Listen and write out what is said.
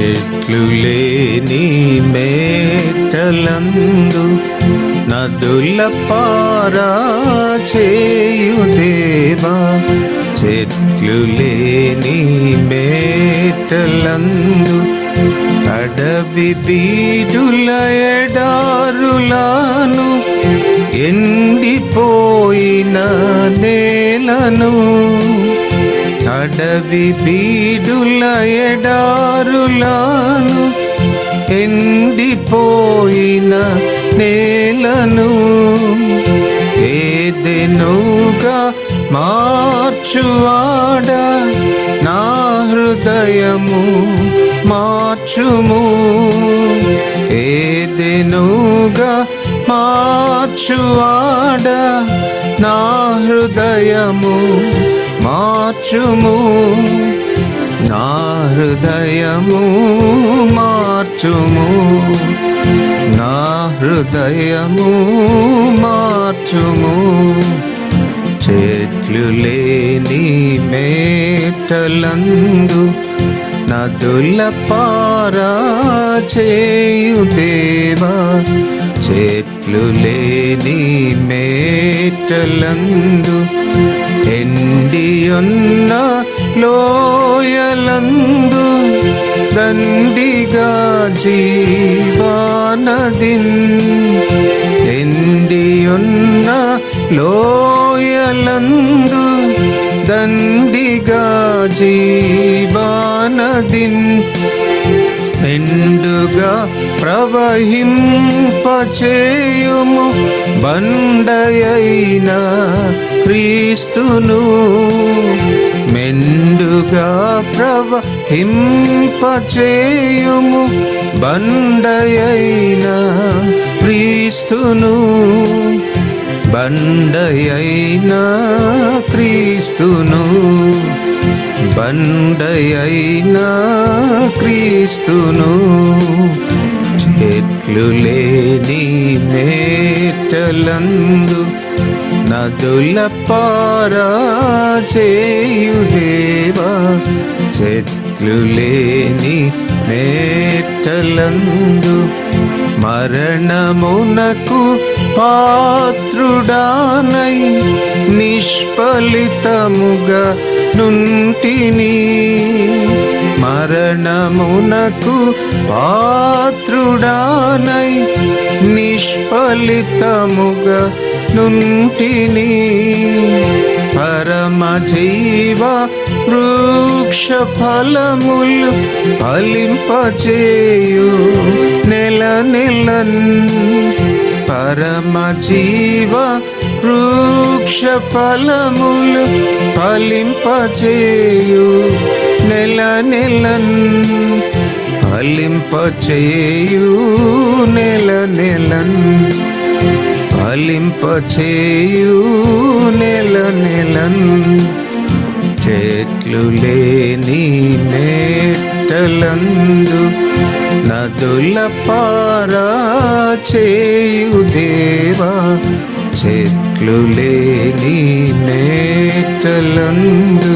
చెట్లు లేని మేటలందు నదుల పారా చేయుదేవా? చెట్లు లేని మేటలందు అడవి బీడుల ఎడారులాను ఎండిపోయిన నేలను అడవి బీడుల ఎడారులాను ఎండిపోయిన నేలను ఏదెనుగా మార్చువాడ నా హృదయము మార్చుము. ఏదెనుగా మార్చువాడ నా హృదయము మార్చుము. నా హృదయము మార్చుము. నా హృదయము మార్చుము. చెట్లు లేని మేటలందు నదుల పారా చేయు దేవా. చెట్లు లేని మేటలందు దండిగా జీవానదిన్ ఎండియున్న లోయలందు దండిగా జీవానదిన్ ఎండుగా ప్రవహింపచేయుము బండయైన క్రీస్తును. మెండుగా ప్రవహింపచేయుము బండయైన క్రీస్తును. బండయైన క్రీస్తును. బండయైన క్రీస్తును. చెట్లు లేని మేటలందు నదుల పారా చేయు చెట్లు లేని మేటలందు మరణమునకు పాత్రుడానై నిష్ఫలితముగా నుంటిని మరణమునకు పాత్రుడానై నిష్ఫలితముగా నుంటిని పరమ జీవ వృక్ష ఫలములు ఫలింపచేయు నెల నెలన్. పరమ జీవ వృక్ష ఫలములు ఫలింపచేయు నెల నెలన్. ఫలింపచేయు ఫలింపచేయు నెల నెలన్ చెట్లు లేని మేటలందు నదుల పారా చేయు దేవా చెట్లు లేని మేటలందు